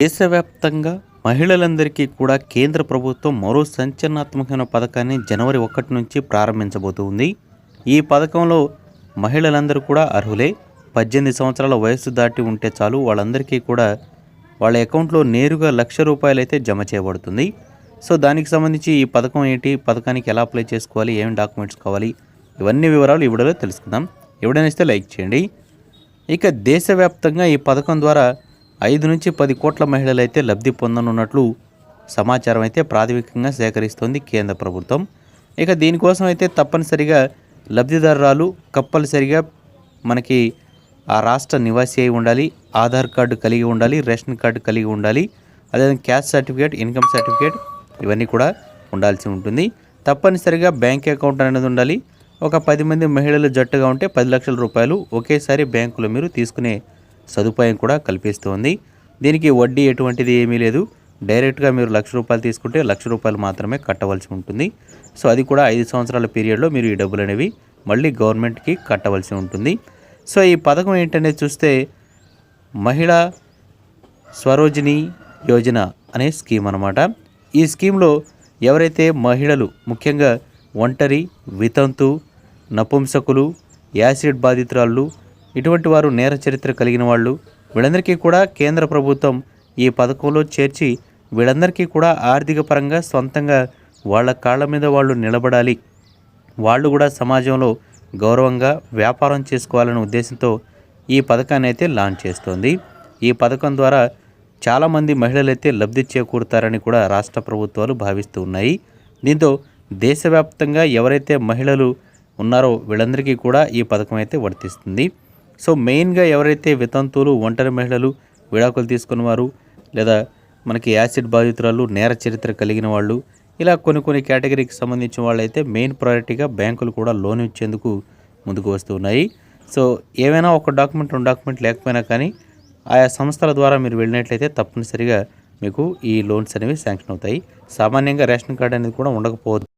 దేశవ్యాప్తంగా మహిళలందరికీ కూడా కేంద్ర ప్రభుత్వం మరో సంచలనాత్మకమైన పథకాన్ని జనవరి ఒకటి నుంచి ప్రారంభించబోతుంది. ఈ పథకంలో మహిళలందరూ కూడా అర్హులే. పద్దెనిమిది సంవత్సరాల వయస్సు దాటి ఉంటే చాలు వాళ్ళందరికీ కూడా వాళ్ళ అకౌంట్లో నేరుగా లక్ష రూపాయలు అయితే జమ చేయబడుతుంది. సో దానికి సంబంధించి ఈ పథకం ఏంటి? పథకానికి ఎలా అప్లై చేసుకోవాలి? ఏం డాక్యుమెంట్స్ కావాలి? ఇవన్నీ వివరాలు ఈ వీడియోలో తెలుసుకుందాం. ఎవడనిస్తే లైక్ చేయండి. ఇక దేశవ్యాప్తంగా ఈ పథకం ద్వారా ఐదు నుంచి పది కోట్ల మహిళలు అయితే లబ్ధి పొందనున్నట్లు సమాచారం అయితే ప్రాథమికంగా సేకరిస్తోంది కేంద్ర ప్రభుత్వం. ఇక దీనికోసం అయితే తప్పనిసరిగా లబ్ధిదారురాలు కప్పల్సరిగా మనకి ఆ రాష్ట్ర నివాసి అయి ఉండాలి ఆధార్ కార్డు కలిగి ఉండాలి రేషన్ కార్డు కలిగి ఉండాలి అదేవిధంగా క్యాస్ట్ సర్టిఫికేట్ ఇన్కమ్ సర్టిఫికేట్ ఇవన్నీ కూడా ఉండాల్సి ఉంటుంది. తప్పనిసరిగా బ్యాంక్ అకౌంట్ అనేది ఉండాలి. ఒక పది మంది మహిళలు జట్టుగా ఉంటే పది లక్షల రూపాయలు ఒకేసారి బ్యాంకులో మీరు తీసుకునే సదుపాయం కూడా కల్పిస్తోంది. దీనికి వడ్డీ ఎటువంటిది ఏమీ లేదు. డైరెక్ట్గా మీరు లక్ష రూపాయలు తీసుకుంటే లక్ష రూపాయలు మాత్రమే కట్టవలసి ఉంటుంది. సో అది కూడా ఐదు సంవత్సరాల పీరియడ్లో మీరు ఈ డబ్బులు అనేవి మళ్ళీ గవర్నమెంట్కి కట్టవలసి ఉంటుంది. సో ఈ పథకం ఏంటనేది చూస్తే మహిళా స్వరోజిని యోజన అనే స్కీమ్ అనమాట ఈ స్కీమ్లో ఎవరైతే మహిళలు ముఖ్యంగా ఒంటరి వితంతు నపుంసకులు యాసిడ్ బాధితురాళ్ళు ఇటువంటి వారు నేర చరిత్ర కలిగిన వాళ్ళు. వీళ్ళందరికీ కూడా కేంద్ర ప్రభుత్వం ఈ పథకంలో చేర్చి వీళ్ళందరికీ కూడా ఆర్థిక పరంగా సొంతంగా వాళ్ళ కాళ్ళ మీద వాళ్ళు నిలబడాలి. వాళ్ళు కూడా సమాజంలో గౌరవంగా వ్యాపారం చేసుకోవాలనే ఉద్దేశంతో ఈ పథకాన్ని అయితే లాంచ్ చేస్తోంది. ఈ పథకం ద్వారా చాలామంది మహిళలైతే లబ్ధి చేకూరుతారని కూడా రాష్ట్ర ప్రభుత్వాలు భావిస్తూ ఉన్నాయి. దీంతో దేశవ్యాప్తంగా ఎవరైతే మహిళలు ఉన్నారో వీళ్ళందరికీ కూడా ఈ పథకం అయితే వర్తిస్తుంది. సో మెయిన్గా ఎవరైతే వితంతువులు ఒంటరి మహిళలు విడాకులు తీసుకున్న వారు లేదా మనకి యాసిడ్ బాధితురాలు నేర చరిత్ర కలిగిన వాళ్ళు ఇలా కొన్ని కొన్ని కేటగిరీకి సంబంధించిన వాళ్ళైతే మెయిన్ ప్రయారిటీగా బ్యాంకులు కూడా లోన్ ఇచ్చేందుకు ముందుకు వస్తున్నాయి సో ఏవైనా ఒక డాక్యుమెంట్ రెండు డాక్యుమెంట్ లేకపోయినా కానీ ఆయా సంస్థల ద్వారా మీరు వెళ్ళినట్లయితే తప్పనిసరిగా మీకు ఈ లోన్స్ అనేవి శాంక్షన్ అవుతాయి. సామాన్యంగా రేషన్ కార్డు అనేది కూడా ఉండకపోవచ్చు